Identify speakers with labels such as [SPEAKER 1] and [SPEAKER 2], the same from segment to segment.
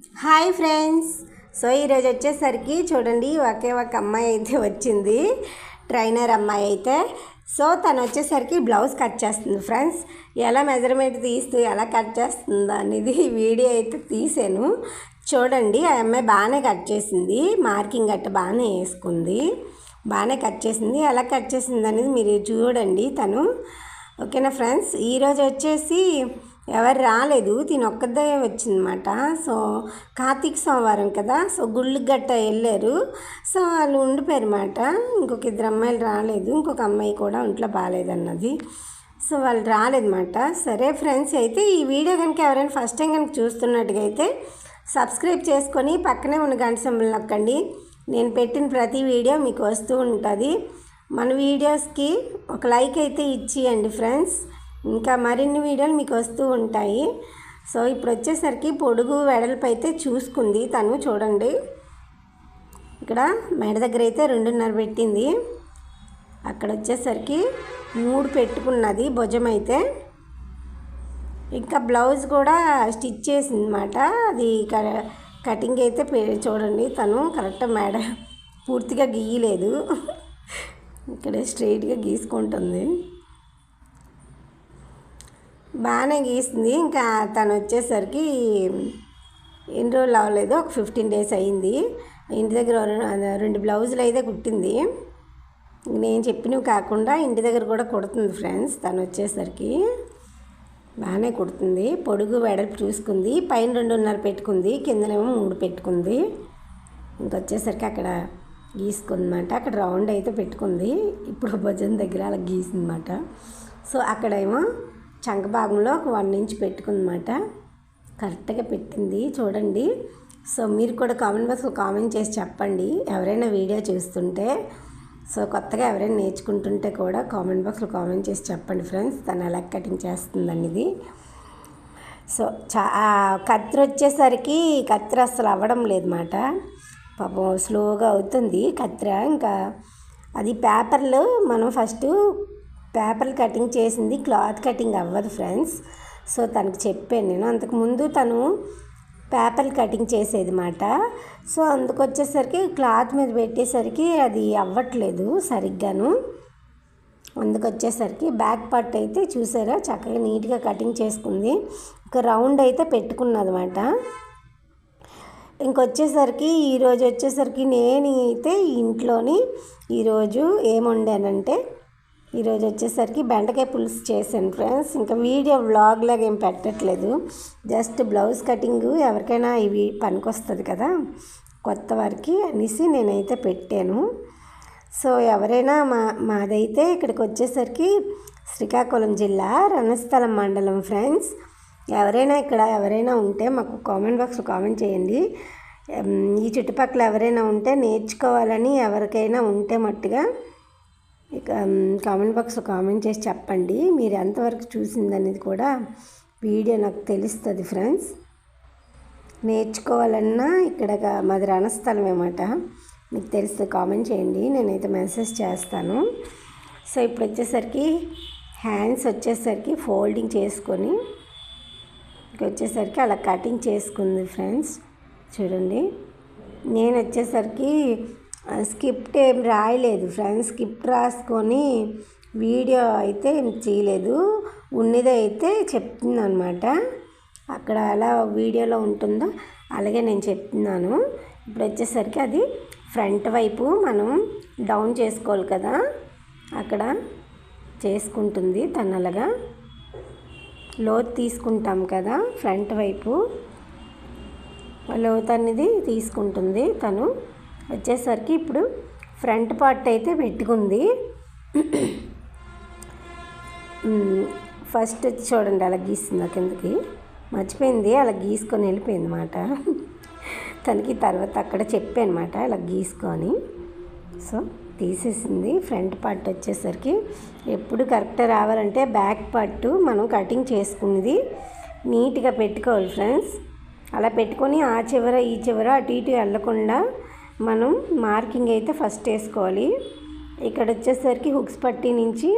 [SPEAKER 1] Hi friends. So ఈరోజు వచ్చేసరికి చూడండి ఒకే ఒక అమ్మాయి అయితే వచ్చింది. ట్రైనర్ అమ్మాయి అయితే. సో తను వచ్చేసరికి బ్లౌజ్ కట్ చేస్తుంది ఫ్రెండ్స్. ఎలా మెజర్మెంట్ తీస్తూ ఎలా కట్ చేస్తుందో అనేది వీడియో అయితే తీసాను. చూడండి ఆ అమ్మాయి బాగానే కట్ చేసింది. మార్కింగ్ గట్ట బాగానే వేసుకుంది. బాగానే కట్ చేసింది. ఎలా కట్ చేసింది అనేది మీరు చూడండి తను. ఓకేనా ఫ్రెండ్స్? ఈరోజు వచ్చేసి ఎవరు రాలేదు తినొక్కదే వచ్చిందన్నమాట. సో కార్తీక సోమవారం కదా సో గుళ్ళు గట్ట వెళ్ళారు. సో వాళ్ళు ఉండిపోయారన్నమాట. ఇంకొక ఇద్దరు అమ్మాయిలు రాలేదు ఇంకొక అమ్మాయి కూడా ఒంట్లో బాగాలేదన్నది. సో వాళ్ళు రాలేదన్నమాట. సరే ఫ్రెండ్స్ అయితే ఈ వీడియో కనుక ఎవరైనా ఫస్ట్ టైం కనుక చూస్తున్నట్టుగా అయితే సబ్స్క్రైబ్ చేసుకొని పక్కనే ఉన్న గంట సింబల్ నొక్కండి. నేను పెట్టిన ప్రతి వీడియో మీకు వస్తూ ఉంటుంది. మన వీడియోస్కి ఒక లైక్ అయితే ఇచ్చేయండి ఫ్రెండ్స్. ఇంకా మరిన్ని వీడియోలు మీకు వస్తూ ఉంటాయి. సో ఇప్పుడు వచ్చేసరికి పొడుగు వెడల్పు అయితే చూసుకుంది. తను చూడండి. ఇక్కడ మెడ దగ్గర అయితే రెండున్నర పెట్టింది. అక్కడ వచ్చేసరికి మూడు పెట్టుకున్నది భుజం అయితే. ఇంకా బ్లౌజ్ కూడా స్టిచ్ చేసిందనమాట అది క- కటింగ్ అయితే చూడండి. తను కరెక్ట్ మేడ పూర్తిగా గీయలేదు. ఇక్కడ స్ట్రైట్గా గీసుకుంటుంది. బాగానే గీసింది. ఇంకా తను వచ్చేసరికి ఎన్ని రోజులు అవ్వలేదు ఒక ఫిఫ్టీన్ డేస్ అయింది ఇంటి దగ్గర రెండు బ్లౌజులు అయితే కుట్టింది. నేను చెప్పినవి కాకుండా ఇంటి దగ్గర కూడా కుడుతుంది ఫ్రెండ్స్ తను వచ్చేసరికి. బాగానే కుడుతుంది. పొడుగు వెడల్పు చూసుకుంది. పైన రెండున్నర పెట్టుకుంది కిందనేమో మూడు పెట్టుకుంది. ఇంకొచ్చేసరికి అక్కడ గీసుకుందన్నమాట. అక్కడ రౌండ్ అయితే పెట్టుకుంది. ఇప్పుడు భుజం దగ్గర అలా గీసిందన్నమాట. సో అక్కడేమో చంక భాగంలో ఒక వన్ ఇంచ్ పెట్టుకుందన్నమాట. కరెక్ట్గా పెట్టింది. చూడండి. సో మీరు కూడా కామెంట్ బాక్స్లో కామెంట్ చేసి చెప్పండి. ఎవరైనా వీడియో చూస్తుంటే సో కొత్తగా ఎవరైనా నేర్చుకుంటుంటే కూడా కామెంట్ బాక్స్లో కామెంట్ చేసి చెప్పండి ఫ్రెండ్స్. తను ఎలా కటింగ్ చేస్తుంది అనేది సో చా ఆ వచ్చేసరికి కత్తిరి అస్సలు అవ్వడం లేదన్నమాట. పాపం స్లోగా అవుతుంది కత్తిర. ఇంకా అది పేపర్లు మనం ఫస్ట్ పేపర్ కటింగ్ చేసింది క్లాత్ కటింగ్ అవ్వదు ఫ్రెండ్స్. సో తనకు చెప్పాను నేను. అంతకుముందు తను పేపర్ కటింగ్ చేసేది మాట. సో అందుకు వచ్చేసరికి క్లాత్ మీద పెట్టేసరికి అది అవ్వట్లేదు సరిగ్గాను. అందుకు వచ్చేసరికి బ్యాక్ పార్ట్ అయితే చూసారా చక్కగా నీట్గా కటింగ్ చేసుకుంది. ఒక రౌండ్ అయితే పెట్టుకున్నదన్నమాట ఇంకొచ్చేసరికి ఈరోజు వచ్చేసరికి నేను అయితే ఇంట్లోని ఈరోజు ఏం వండానంటే ఈరోజు వచ్చేసరికి బెండకాయ పులుసు చేశాను ఫ్రెండ్స్. ఇంకా వీడియో వ్లాగ్ లాగా ఏం పెట్టట్లేదు. జస్ట్ బ్లౌజ్ కటింగ్ ఎవరికైనా ఇవి పనికొస్తుంది కదా. కొత్త వారికి అనేసి నేనైతే పెట్టాను. సో ఎవరైనా మా మాదైతే ఇక్కడికి వచ్చేసరికి శ్రీకాకుళం జిల్లా రణస్థలం మండలం ఫ్రెండ్స్. ఎవరైనా ఇక్కడ ఎవరైనా ఉంటే మాకు కామెంట్ బాక్స్లో కామెంట్ చేయండి. ఈ చుట్టుపక్కల ఎవరైనా ఉంటే నేర్చుకోవాలని ఎవరికైనా ఉంటే మట్టుగా కామెంట్ బాక్స్లో కామెంట్ చేసి చెప్పండి. మీరు ఎంతవరకు చూసిందనేది కూడా వీడియో నాకు తెలుస్తుంది ఫ్రెండ్స్. నేర్చుకోవాలన్నా ఇక్కడ మాది రణస్థలం ఏమాట మీకు తెలిస్తే కామెంట్ చేయండి. నేనైతే మెసేజ్ చేస్తాను. సో ఇప్పుడు వచ్చేసరికి హ్యాండ్స్ వచ్చేసరికి ఫోల్డింగ్ చేసుకొని వచ్చేసరికి అలా కటింగ్ చేసుకుంది ఫ్రెండ్స్. చూడండి. నేను వచ్చేసరికి స్కిప్ట్ ఏం రాయలేదు ఫ్రెండ్స్. స్క్రిప్ట్ రాసుకొని వీడియో అయితే ఏం చేయలేదు. ఉన్నదైతే అయితే అనమాట అక్కడ ఎలా వీడియోలో ఉంటుందో అలాగే నేను చెప్తున్నాను. ఇప్పుడు వచ్చేసరికి అది ఫ్రంట్ వైపు మనం డౌన్ చేసుకోవాలి కదా. అక్కడ చేసుకుంటుంది తను అలాగా లోతు తీసుకుంటాం కదా ఫ్రంట్ వైపు. లోతు అనేది తీసుకుంటుంది తను. వచ్చేసరికి ఇప్పుడు ఫ్రంట్ పార్ట్ అయితే పెట్టుకుంది. ఫస్ట్ వచ్చి చూడండి అలా గీస్తుంది ఆ కిందకి మర్చిపోయింది అలా గీసుకొని వెళ్ళిపోయింది అనమాట తనకి తర్వాత అక్కడ చెప్పాను అనమాట ఇలా గీసుకొని. సో తీసేసింది. ఫ్రంట్ పార్ట్ వచ్చేసరికి ఎప్పుడు కరెక్ట్ రావాలంటే బ్యాక్ పార్ట్ మనం కటింగ్ చేసుకునేది నీట్గా పెట్టుకోవాలి ఫ్రెండ్స్. అలా పెట్టుకొని ఆ చివర ఈ చివర అటు ఇటు వెళ్ళకుండా మనం మార్కింగ్ అయితే ఫస్ట్ వేసుకోవాలి. ఇక్కడ వచ్చేసరికి హుక్స్ పట్టి నుంచి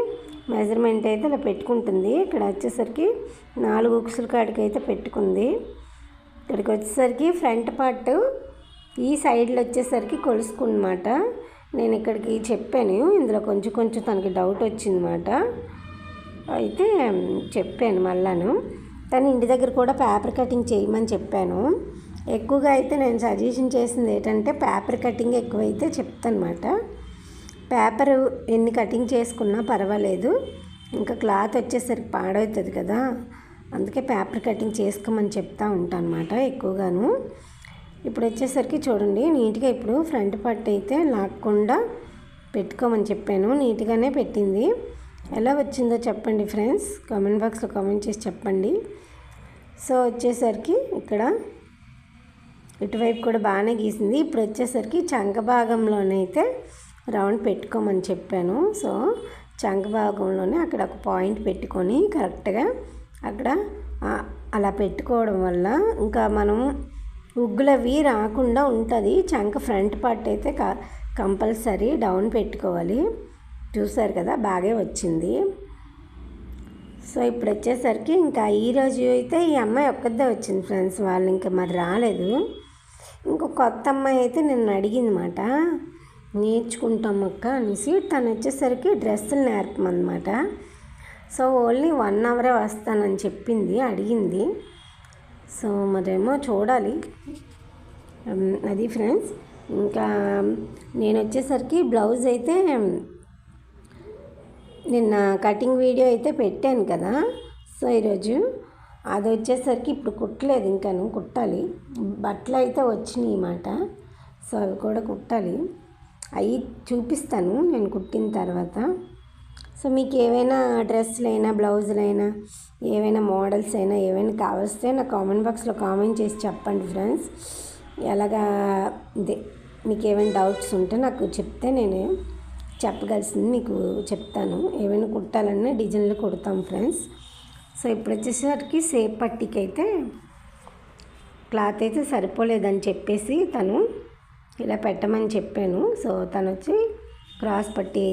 [SPEAKER 1] మెజర్మెంట్ అయితే అలా పెట్టుకుంటుంది. ఇక్కడ వచ్చేసరికి నాలుగు హుక్స్ల కాడికి అయితే పెట్టుకుంది. ఇక్కడికి వచ్చేసరికి ఫ్రంట్ పార్ట్ ఈ సైడ్లో వచ్చేసరికి కొలుసుకున్నమాట. నేను ఇక్కడికి చెప్పాను. ఇందులో కొంచెం కొంచెం తనకి డౌట్ వచ్చిందన్నమాట. అయితే చెప్పాను మళ్ళాను. తను ఇంటి దగ్గర కూడా పేపర్ కటింగ్ చేయమని చెప్పాను. ఎక్కువగా అయితే నేను సజెషన్ చేసింది ఏంటంటే పేపర్ కటింగ్ ఎక్కువైతే చెప్తానమాట. పేపర్ ఎన్ని కటింగ్ చేసుకున్నా పర్వాలేదు. ఇంకా క్లాత్ వచ్చేసరికి పాడవుతుంది కదా. అందుకే పేపర్ కటింగ్ చేసుకోమని చెప్తా ఉంటాను అనమాట ఎక్కువగాను. ఇప్పుడు వచ్చేసరికి చూడండి నీట్గా ఇప్పుడు ఫ్రంట్ పట్టు అయితే లాక్కుండా పెట్టుకోమని చెప్పాను. నీట్గానే పెట్టింది. ఎలా వచ్చిందో చెప్పండి ఫ్రెండ్స్ కామెంట్ బాక్స్లో కామెంట్ చేసి చెప్పండి. సో వచ్చేసరికి ఇక్కడ ఇటువైపు కూడా బాగానే గీసింది. ఇప్పుడు వచ్చేసరికి చంక భాగంలోనైతే రౌండ్ పెట్టుకోమని చెప్పాను. సో చంక భాగంలోనే అక్కడ ఒక పాయింట్ పెట్టుకొని కరెక్ట్గా అక్కడ అలా పెట్టుకోవడం వల్ల ఇంకా మనం ఉగ్గులవి రాకుండా ఉంటుంది. చంక ఫ్రంట్ పార్ట్ అయితే క కంపల్సరీ డౌన్ పెట్టుకోవాలి. చూసారు కదా బాగా వచ్చింది. సో ఇప్పుడు వచ్చేసరికి ఇంకా ఈరోజు అయితే ఈ అమ్మాయి ఒక్కదే వచ్చింది ఫ్రెండ్స్. వాళ్ళు ఇంకా మరి రాలేదు. ఇంకో కొత్త అమ్మాయి అయితే నిన్ను అడిగిందన్నమాట. నేర్చుకుంటాం అక్క అనేసి తను వచ్చేసరికి డ్రెస్సులు నేర్పమన్నమాట. సో ఓన్లీ వన్ అవరే వస్తానని చెప్పింది అడిగింది. సో మరేమో చూడాలి. అది ఫ్రెండ్స్. ఇంకా నేను వచ్చేసరికి బ్లౌజ్ అయితే నిన్న కటింగ్ వీడియో అయితే పెట్టాను కదా. సో ఈరోజు అది వచ్చేసరికి ఇప్పుడు కుట్టలేదు ఇంకాను కుట్టాలి. బట్టలు అయితే వచ్చినాయి అన్నమాట సో అవి కూడా కుట్టాలి. అవి చూపిస్తాను నేను కుట్టిన తర్వాత. సో మీకు ఏవైనా డ్రెస్సులు అయినా బ్లౌజులు అయినా ఏవైనా మోడల్స్ అయినా ఏవైనా కావస్తే నా కామెంట్ బాక్స్లో కామెంట్ చేసి చెప్పండి ఫ్రెండ్స్. ఎలాగా ఇదే మీకు ఏమైనా డౌట్స్ ఉంటే నాకు చెప్తే నేను చెప్పగలిసింది మీకు చెప్తాను. ఏమైనా కుట్టాలన్నా డిజైన్లు కుడతాం ఫ్రెండ్స్. సో ఇప్పుడు వచ్చేసరికి సేప్ పట్టికి అయితే క్లాత్ అయితే సరిపోలేదని చెప్పేసి తను ఇలా పెట్టమని చెప్పాను. సో తను వచ్చి క్రాస్ పట్టి